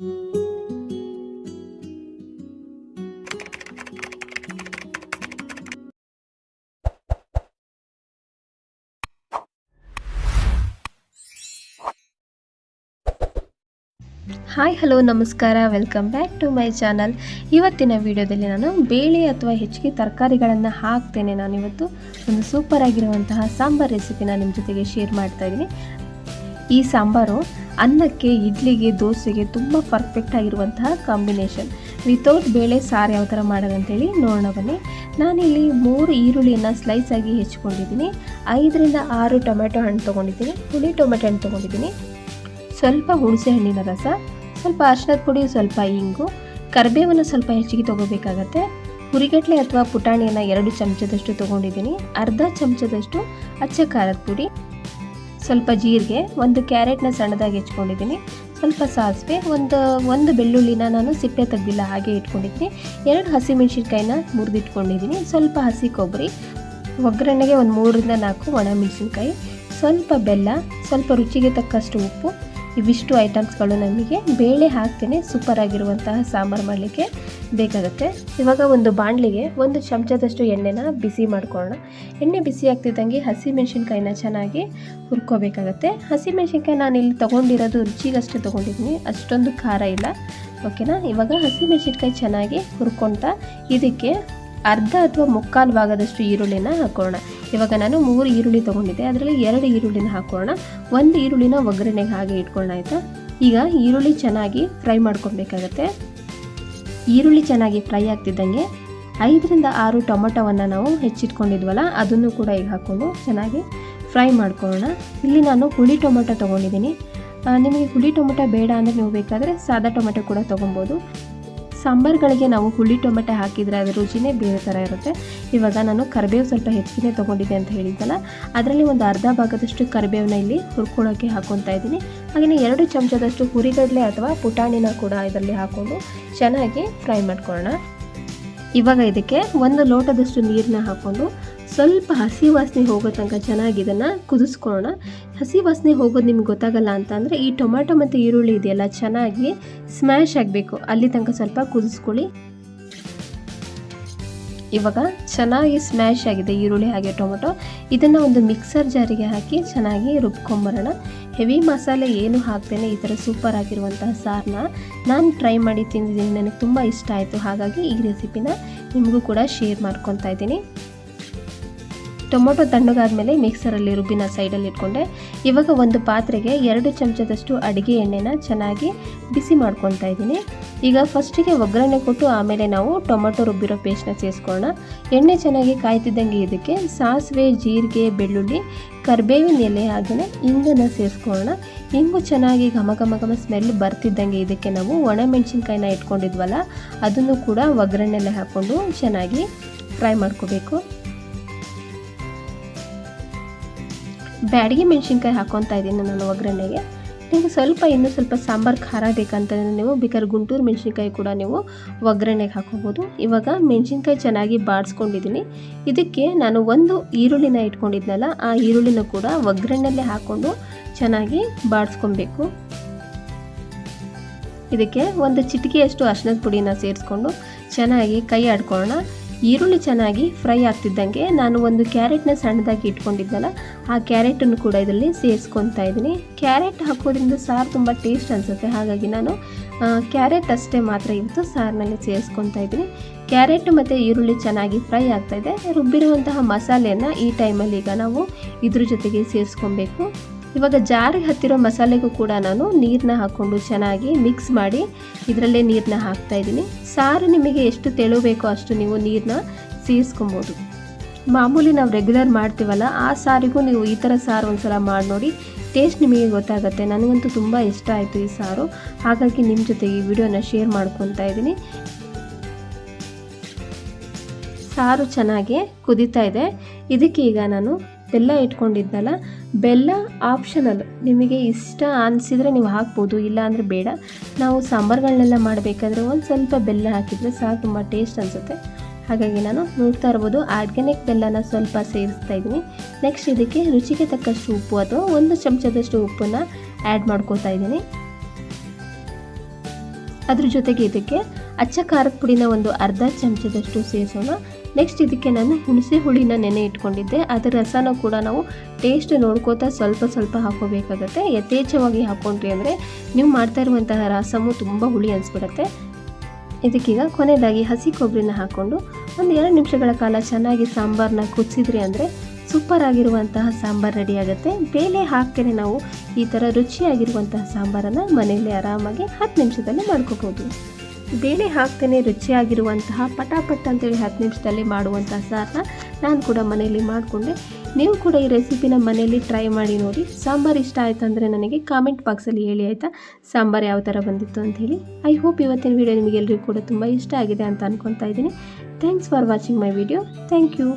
Hi hello ನಮಸ್ಕಾರ. Welcome back to my channel ಇವತ್ತಿನ ವಿಡಿಯೋದಲ್ಲಿ ನಾನು ಬೇಳೆ ಅಥವಾ ಹೆಚ್ಚಿಗೆ ತರಕಾರಿಗಳನ್ನು ಹಾಕ್ತೇನೆ. ನಾನು ಇವತ್ತು ಒಂದು ಸೂಪರ್ ಆಗಿರುವಂತಹ ಸಾಂಬಾರ್ ರೆಸಿಪಿನ ನಿಮ್ಮ ಜೊತೆಗೆ ಶೇರ್ ಮಾಡ್ತಾ ಇದ್ದೀನಿ. ಈ ಸಾಂಬಾರು ಅನ್ನಕ್ಕೆ, ಇಡ್ಲಿಗೆ, ದೋಸೆಗೆ ತುಂಬ ಪರ್ಫೆಕ್ಟ್ ಆಗಿರುವಂತಹ ಕಾಂಬಿನೇಷನ್ ವಿತೌಟ್ ಬೇಳೆ, ಸಾರು ಯಾವ ಥರ ಮಾಡೋದಂತೇಳಿ ನೋಡೋಣ ಬನ್ನಿ. ನಾನಿಲ್ಲಿ ಮೂರು ಈರುಳ್ಳಿಯನ್ನು ಸ್ಲೈಸ್ ಆಗಿ ಹೆಚ್ಕೊಂಡಿದ್ದೀನಿ. ಐದರಿಂದ ಆರು ಟೊಮೆಟೊ ಹಣ್ಣು ತೊಗೊಂಡಿದ್ದೀನಿ. ಹುಳಿ ಟೊಮೆಟೊ ಹಣ್ಣು ತೊಗೊಂಡಿದ್ದೀನಿ. ಸ್ವಲ್ಪ ಹುಣಸೆ ಹಣ್ಣಿನ ರಸ, ಸ್ವಲ್ಪ ಅರ್ಶಿನದ ಪುಡಿ, ಸ್ವಲ್ಪ ಇಂಗು, ಕರಿಬೇವನ್ನು ಸ್ವಲ್ಪ ಹೆಚ್ಚಿಗೆ ತೊಗೋಬೇಕಾಗತ್ತೆ. ಹುರಿಗಟ್ಲೆ ಅಥವಾ ಪುಟಾಣಿಯನ್ನು ಎರಡು ಚಮಚದಷ್ಟು ತೊಗೊಂಡಿದ್ದೀನಿ. ಅರ್ಧ ಚಮಚದಷ್ಟು ಅಚ್ಚ ಖಾರದ ಪುಡಿ. ಸ್ವಲ್ಪ ಜೀರಿಗೆ, ಒಂದು ಕ್ಯಾರೆಟ್ನ ಸಣ್ಣದಾಗಿ ಹೆಚ್ಕೊಂಡಿದ್ದೀನಿ. ಸ್ವಲ್ಪ ಸಾಸಿವೆ, ಒಂದು ಒಂದು ಬೆಳ್ಳುಳ್ಳಿನ ನಾನು ಸಿಪ್ಪೆ ತೆಗ್ದಿಲ್ಲ ಹಾಗೆ ಇಟ್ಕೊಂಡಿದ್ದೀನಿ. ಎರಡು ಹಸಿಮೆಣ್ಸಿನ್ಕಾಯಿನ ಮುರಿದಿಟ್ಕೊಂಡಿದ್ದೀನಿ. ಸ್ವಲ್ಪ ಹಸಿ ಕೊಬ್ಬರಿ, ಒಗ್ಗರಣೆಗೆ ಒಂದು ಮೂರರಿಂದ ನಾಲ್ಕು ಒಣಮೆಣಸಿನ್ಕಾಯಿ, ಸ್ವಲ್ಪ ಬೆಲ್ಲ, ಸ್ವಲ್ಪ ರುಚಿಗೆ ತಕ್ಕಷ್ಟು ಉಪ್ಪು, ಇವಿಷ್ಟು ಐಟಮ್ಸ್ಗಳು ನಮಗೆ. ಬೇಳೆ ಹಾಕ್ತೇನೆ ಸೂಪರ್ ಆಗಿರುವಂತಹ ಸಾಂಬಾರು ಮಾಡಲಿಕ್ಕೆ. ಬೇಕಾಗುತ್ತೆ. ಇವಾಗ ಒಂದು ಬಾಣಲಿಗೆ ಒಂದು ಚಮಚದಷ್ಟು ಎಣ್ಣೆನ ಬಿಸಿ ಮಾಡ್ಕೊಳ್ಳೋಣ. ಎಣ್ಣೆ ಬಿಸಿ ಆಗ್ತಿದ್ದಂಗೆ ಹಸಿ ಮೆಣಸಿನ್ಕಾಯಿನ ಚೆನ್ನಾಗಿ ಹುರ್ಕೋಬೇಕಾಗತ್ತೆ. ಹಸಿ ಮೆಣಸಿನ್ಕಾಯಿ ನಾನು ಇಲ್ಲಿ ತೊಗೊಂಡಿರೋದು ರುಚಿಗಷ್ಟೇ ತೊಗೊಂಡಿದ್ದೀನಿ. ಅಷ್ಟೊಂದು ಖಾರ ಇಲ್ಲ. ಓಕೆನಾ? ಇವಾಗ ಹಸಿ ಮೆಣಸಿನ್ಕಾಯಿ ಚೆನ್ನಾಗಿ ಹುರ್ಕೊತಾ ಇದಕ್ಕೆ ಅರ್ಧ ಅಥವಾ ಮುಕ್ಕಾಲು ಭಾಗದಷ್ಟು ಈರುಳ್ಳಿನ ಹಾಕೋಣ. ಇವಾಗ ನಾನು ಮೂರು ಈರುಳ್ಳಿ ತೊಗೊಂಡಿದ್ದೆ. ಅದರಲ್ಲಿ ಎರಡು ಈರುಳ್ಳಿನ ಹಾಕೋಣ. ಒಂದು ಈರುಳ್ಳಿನ ಒಗ್ಗರಣೆಗೆ ಹಾಗೆ ಇಟ್ಕೊಳ್ಳೋಣ ಆಯಿತಾ? ಈಗ ಈರುಳ್ಳಿ ಚೆನ್ನಾಗಿ ಫ್ರೈ ಮಾಡ್ಕೊಬೇಕಾಗತ್ತೆ. ಈರುಳ್ಳಿ ಚೆನ್ನಾಗಿ ಫ್ರೈ ಆಗ್ತಿದ್ದಂಗೆ ಐದರಿಂದ ಆರು ಟೊಮೊಟೊವನ್ನು ನಾವು ಹೆಚ್ಚಿಟ್ಕೊಂಡಿದ್ವಲ್ಲ, ಅದನ್ನು ಕೂಡ ಈಗ ಹಾಕ್ಕೊಂಡು ಚೆನ್ನಾಗಿ ಫ್ರೈ ಮಾಡ್ಕೊಳ್ಳೋಣ. ಇಲ್ಲಿ ನಾನು ಹುಳಿ ಟೊಮೊಟೊ ತೊಗೊಂಡಿದ್ದೀನಿ. ನಿಮಗೆ ಹುಳಿ ಟೊಮೊಟೊ ಬೇಡ ಅಂದರೆ ನೀವು ಬೇಕಾದರೆ ಸಾದಾ ಟೊಮೆಟೊ ಕೂಡ ತೊಗೊಬೋದು. ಸಾಂಬಾರುಗಳಿಗೆ ನಾವು ಹುಳಿ ಟೊಮೆಟೊ ಹಾಕಿದರೆ ಅದರ ರುಚಿನೇ ಬೇರೆ ಥರ ಇರುತ್ತೆ. ಇವಾಗ ನಾನು ಕರಿಬೇವು ಸ್ವಲ್ಪ ಹೆಚ್ಚಿಗೆ ತೊಗೊಂಡಿದ್ದೆ ಅಂತ ಹೇಳಿದ್ದಲ್ಲ, ಅದರಲ್ಲಿ ಒಂದು ಅರ್ಧ ಭಾಗದಷ್ಟು ಕರಿಬೇವನ್ನ ಇಲ್ಲಿ ಹುರ್ಕೊಳ್ಳೋಕ್ಕೆ ಹಾಕ್ಕೊತಾ ಇದ್ದೀನಿ. ಹಾಗೆಯೇ ಎರಡು ಚಮಚದಷ್ಟು ಹುರಿಗಡಲೆ ಅಥವಾ ಪುಟಾಣಿನ ಕೂಡ ಇದರಲ್ಲಿ ಹಾಕ್ಕೊಂಡು ಚೆನ್ನಾಗಿ ಫ್ರೈ ಮಾಡ್ಕೊಳ್ಳೋಣ. ಇವಾಗ ಇದಕ್ಕೆ ಒಂದು ಲೋಟದಷ್ಟು ನೀರನ್ನ ಹಾಕ್ಕೊಂಡು ಸ್ವಲ್ಪ ಹಸಿ ವಾಸನೆ ಹೋಗೋ ತನಕ ಚೆನ್ನಾಗಿ ಇದನ್ನು ಕುದಿಸ್ಕೊಳ್ಳೋಣ. ಹಸಿ ವಾಸನೆ ಹೋಗೋದು ನಿಮ್ಗೆ ಗೊತ್ತಾಗಲ್ಲ ಅಂತ ಅಂದರೆ ಈ ಟೊಮ್ಯಾಟೊ ಮತ್ತು ಈರುಳ್ಳಿ ಇದೆಯಲ್ಲ, ಚೆನ್ನಾಗಿ ಸ್ಮ್ಯಾಶ್ ಆಗಬೇಕು. ಅಲ್ಲಿ ತನಕ ಸ್ವಲ್ಪ ಕುದಿಸ್ಕೊಳ್ಳಿ. ಇವಾಗ ಚೆನ್ನಾಗಿ ಸ್ಮ್ಯಾಶ್ ಆಗಿದೆ ಈರುಳ್ಳಿ ಹಾಗೆ ಟೊಮೊಟೊ ಇದನ್ನು ಒಂದು ಮಿಕ್ಸರ್ ಜಾರಿಗೆ ಹಾಕಿ ಚೆನ್ನಾಗಿ ರುಬ್ಕೊಂಬರೋಣ. ಹೆವಿ ಮಸಾಲೆ ಏನು ಹಾಕ್ತೇನೆ ಈ ಥರ ಸೂಪರ್ ಆಗಿರುವಂತಹ ಸಾರನ್ನ ನಾನು ಟ್ರೈ ಮಾಡಿ ತಿಂದಿದ್ದೀನಿ. ನನಗೆ ತುಂಬ ಇಷ್ಟ ಆಯಿತು. ಹಾಗಾಗಿ ಈ ರೆಸಿಪಿನ ನಿಮಗೂ ಕೂಡ ಶೇರ್ ಮಾಡ್ಕೊತಾ ಇದ್ದೀನಿ. ಟೊಮೊಟೊ ತಣ್ಣಗಾದ್ಮೇಲೆ ಮಿಕ್ಸರಲ್ಲಿ ರುಬ್ಬಿನ ಸೈಡಲ್ಲಿ ಇಟ್ಕೊಂಡೆ. ಇವಾಗ ಒಂದು ಪಾತ್ರೆಗೆ ಎರಡು ಚಮಚದಷ್ಟು ಅಡುಗೆ ಎಣ್ಣೆನ ಚೆನ್ನಾಗಿ ಬಿಸಿ ಮಾಡ್ಕೊತಾ ಇದ್ದೀನಿ. ಈಗ ಫಸ್ಟಿಗೆ ಒಗ್ಗರಣೆ ಕೊಟ್ಟು ಆಮೇಲೆ ನಾವು ಟೊಮೊಟೊ ರುಬ್ಬಿರೋ ಪೇಸ್ಟ್ನ ಸೇರಿಸ್ಕೊಳ್ಳೋಣ. ಎಣ್ಣೆ ಚೆನ್ನಾಗಿ ಕಾಯ್ತಿದ್ದಂಗೆ ಇದಕ್ಕೆ ಸಾಸಿವೆ, ಜೀರಿಗೆ, ಬೆಳ್ಳುಳ್ಳಿ, ಕರಿಬೇವಿನ ಎಲೆ ಹಾಗೆಯೇ ಇಂಗನ್ನು ಸೇರಿಸ್ಕೊಳ್ಳೋಣ. ಇಂಗು ಚೆನ್ನಾಗಿ ಘಮ ಘಮ ಘಮ ಸ್ಮೆಲ್ ಬರ್ತಿದ್ದಂಗೆ ಇದಕ್ಕೆ ನಾವು ಒಣಮೆಣಸಿನ್ಕಾಯಿನ ಇಟ್ಕೊಂಡಿದ್ವಲ್ಲ, ಅದನ್ನು ಕೂಡ ಒಗ್ಗರಣೆಲೆ ಹಾಕ್ಕೊಂಡು ಚೆನ್ನಾಗಿ ಫ್ರೈ ಮಾಡ್ಕೋಬೇಕು. ಬ್ಯಾಡಗಿ ಮೆಣಸಿನ್ಕಾಯಿ ಹಾಕೊತಾ ಇದ್ದೀನಿ ನಾನು ಒಗ್ಗರಣೆಗೆ. ನಿಮಗೆ ಸ್ವಲ್ಪ ಇನ್ನೂ ಸ್ವಲ್ಪ ಸಾಂಬಾರು ಖಾರ ಬೇಕಂತಂದರೆ ನೀವು ಬೇಕಾದ್ರೆ ಗುಂಟೂರು ಮೆಣಸಿನ್ಕಾಯಿ ಕೂಡ ನೀವು ಒಗ್ಗರಣೆಗೆ ಹಾಕೋಬೋದು. ಇವಾಗ ಮೆಣಸಿನ್ಕಾಯಿ ಚೆನ್ನಾಗಿ ಬಾಡಿಸ್ಕೊಂಡಿದ್ದೀನಿ ಇದಕ್ಕೆ ನಾನು ಒಂದು ಈರುಳ್ಳಿನ ಇಟ್ಕೊಂಡಿದ್ನಲ್ಲ, ಆ ಈರುಳ್ಳಿನ ಕೂಡ ಒಗ್ಗರಣೆಯಲ್ಲೇ ಹಾಕ್ಕೊಂಡು ಚೆನ್ನಾಗಿ ಬಾಡಿಸ್ಕೊಬೇಕು ಇದಕ್ಕೆ ಒಂದು ಚಿಟಿಕೆಯಷ್ಟು ಅರ್ಶಿನದ ಪುಡಿನ ಸೇರಿಸ್ಕೊಂಡು ಚೆನ್ನಾಗಿ ಕೈ ಆಡ್ಕೊಳ್ಳೋಣ. ಈರುಳ್ಳಿ ಚೆನ್ನಾಗಿ ಫ್ರೈ ಆಗ್ತಿದ್ದಂಗೆ ನಾನು ಒಂದು ಕ್ಯಾರೆಟ್ನ ಸಣ್ಣದಾಗಿ ಇಟ್ಕೊಂಡಿದ್ದಲ್ಲ, ಆ ಕ್ಯಾರೆಟನ್ನು ಕೂಡ ಇದರಲ್ಲಿ ಸೇರಿಸ್ಕೊತಾ ಇದ್ದೀನಿ. ಕ್ಯಾರೆಟ್ ಹಾಕೋದ್ರಿಂದ ಸಾರು ತುಂಬ ಟೇಸ್ಟ್ ಅನಿಸುತ್ತೆ. ಹಾಗಾಗಿ ನಾನು ಕ್ಯಾರೆಟ್ ಅಷ್ಟೇ ಮಾತ್ರ ಇವತ್ತು ಸಾರಿನಲ್ಲಿ ಸೇರಿಸ್ಕೊತಾ ಇದ್ದೀನಿ. ಕ್ಯಾರೆಟ್ ಮತ್ತು ಈರುಳ್ಳಿ ಚೆನ್ನಾಗಿ ಫ್ರೈ ಆಗ್ತಾಯಿದೆ ರುಬ್ಬಿರುವಂತಹ ಮಸಾಲೆಯನ್ನು ಈ ಟೈಮಲ್ಲಿ ಈಗ ನಾವು ಇದ್ರ ಜೊತೆಗೆ ಸೇರಿಸ್ಕೊಬೇಕು. ಇವಾಗ ಜಾರಿಗೆ ಹತ್ತಿರೋ ಮಸಾಲೆಗೂ ಕೂಡ ನಾನು ನೀರನ್ನ ಹಾಕ್ಕೊಂಡು ಚೆನ್ನಾಗಿ ಮಿಕ್ಸ್ ಮಾಡಿ ಇದರಲ್ಲೇ ನೀರನ್ನ ಹಾಕ್ತಾ ಇದ್ದೀನಿ. ಸಾರು ನಿಮಗೆ ಎಷ್ಟು ತೆಳು ಬೇಕೋ ಅಷ್ಟು ನೀವು ನೀರನ್ನ ಸೇರಿಸ್ಕೊಬೋದು. ಮಾಮೂಲಿ ನಾವು ರೆಗ್ಯುಲರ್ ಮಾಡ್ತೀವಲ್ಲ, ಆ ಸಾರಿಗೂ ನೀವು ಈ ಥರ ಸಾರು ಒಂದ್ಸಲ ಮಾಡಿ ನೋಡಿ. ಟೇಸ್ಟ್ ನಿಮಗೆ ಗೊತ್ತಾಗುತ್ತೆ. ನನಗಂತೂ ತುಂಬ ಇಷ್ಟ ಆಯಿತು ಈ ಸಾರು. ಹಾಗಾಗಿ ನಿಮ್ಮ ಜೊತೆ ಈ ವಿಡಿಯೋನ ಶೇರ್ ಮಾಡ್ಕೊತಾ ಇದ್ದೀನಿ. ಸಾರು ಚೆನ್ನಾಗಿ ಕುದೀತಾ ಇದೆ. ಇದಕ್ಕೆ ಈಗ ನಾನು ಬೆಲ್ಲ ಇಟ್ಕೊಂಡಿದ್ನಲ್ಲ, ಬೆಲ್ಲ ಆಪ್ಷನಲ್ ನಿಮಗೆ ಇಷ್ಟ ಅನಿಸಿದರೆ ನೀವು ಹಾಕ್ಬೋದು ಇಲ್ಲ ಅಂದರೆ ಬೇಡ. ನಾವು ಸಾಂಬಾರುಗಳನ್ನೆಲ್ಲ ಮಾಡಬೇಕಾದ್ರೆ ಒಂದು ಸ್ವಲ್ಪ ಬೆಲ್ಲ ಹಾಕಿದರೆ ಸಾಕು ತುಂಬ ಟೇಸ್ಟ್ ಅನಿಸುತ್ತೆ. ಹಾಗಾಗಿ ನಾನು ನೋಡ್ತಾ ಇರ್ಬೋದು ಆರ್ಗ್ಯಾನಿಕ್ ಬೆಲ್ಲನ ಸ್ವಲ್ಪ ಸೇರಿಸ್ತಾ ಇದ್ದೀನಿ. ನೆಕ್ಸ್ಟ್ ಇದಕ್ಕೆ ರುಚಿಗೆ ತಕ್ಕಷ್ಟು ಉಪ್ಪು ಅಥವಾ ಒಂದು ಚಮಚದಷ್ಟು ಉಪ್ಪನ್ನು ಆ್ಯಡ್ ಮಾಡ್ಕೋತಾ ಇದ್ದೀನಿ. ಅದ್ರ ಜೊತೆಗೆ ಇದಕ್ಕೆ ಅಚ್ಚ ಖಾರದ ಪುಡಿನ ಒಂದು ಅರ್ಧ ಚಮಚದಷ್ಟು ಸೇರಿಸೋಣ. ನೆಕ್ಸ್ಟ್ ಇದಕ್ಕೆ ನಾನು ಹುಣಸೆ ಹುಳಿನ ನೆನೆ ಇಟ್ಕೊಂಡಿದ್ದೆ. ಅದರ ರಸನ ಕೂಡ ನಾವು ಟೇಸ್ಟ್ ನೋಡ್ಕೋತಾ ಸ್ವಲ್ಪ ಸ್ವಲ್ಪ ಹಾಕೋಬೇಕಾಗತ್ತೆ ಯಥೇಚ್ಛವಾಗಿ ಹಾಕ್ಕೊಂಡ್ರಿ ಅಂದರೆ ನೀವು ಮಾಡ್ತಾ ಇರುವಂತಹ ರಸಮು ತುಂಬ ಹುಳಿ ಅನಿಸ್ಬಿಡುತ್ತೆ. ಇದಕ್ಕೀಗ ಕೊನೆಯದಾಗಿ ಹಸಿ ಕೊಬ್ಬರಿನ ಹಾಕ್ಕೊಂಡು ಒಂದು ಎರಡು ನಿಮಿಷಗಳ ಕಾಲ ಚೆನ್ನಾಗಿ ಸಾಂಬಾರನ್ನ ಕುದಿಸಿದ್ರಿ ಅಂದರೆ ಸೂಪರ್ ಆಗಿರುವಂತಹ ಸಾಂಬಾರು ರೆಡಿ ಆಗುತ್ತೆ. ಬೇಳೆ ಹಾಕ್ತೇನೆ ನಾವು ಈ ಥರ ರುಚಿಯಾಗಿರುವಂತಹ ಸಾಂಬಾರನ್ನು ಮನೆಯಲ್ಲೇ ಆರಾಮಾಗಿ ಹತ್ತು ನಿಮಿಷದಲ್ಲಿ ಮಾಡ್ಕೋಬೋದು. ಬೇಳೆ ಹಾಕ್ತೇನೆ, ರುಚಿಯಾಗಿರುವಂತಹ ಪಟಾಪಟ್ ಅಂತೇಳಿ ಹತ್ತು ನಿಮಿಷದಲ್ಲಿ ಮಾಡುವಂಥ ಸಾರನ್ನ ನಾನು ಕೂಡ ಮನೆಯಲ್ಲಿ ಮಾಡಿಕೊಂಡೆ. ನೀವು ಕೂಡ ಈ ರೆಸಿಪಿನ ಮನೆಯಲ್ಲಿ ಟ್ರೈ ಮಾಡಿ ನೋಡಿ. ಸಾಂಬಾರು ಇಷ್ಟ ಆಯಿತು ಅಂದರೆ ನನಗೆ ಕಾಮೆಂಟ್ ಬಾಕ್ಸಲ್ಲಿ ಹೇಳಿ ಆಯಿತಾ? ಸಾಂಬಾರು ಯಾವ ಥರ ಬಂದಿತ್ತು ಅಂತ ಹೇಳಿ. ಐ ಹೋಪ್ ಇವತ್ತಿನ ವಿಡಿಯೋ ನಿಮಗೆಲ್ಲರಿಗೂ ಕೂಡ ತುಂಬ ಇಷ್ಟ ಆಗಿದೆ ಅಂತ ಅಂದ್ಕೊತಾ ಇದ್ದೀನಿ. Thanks for watching my video thank you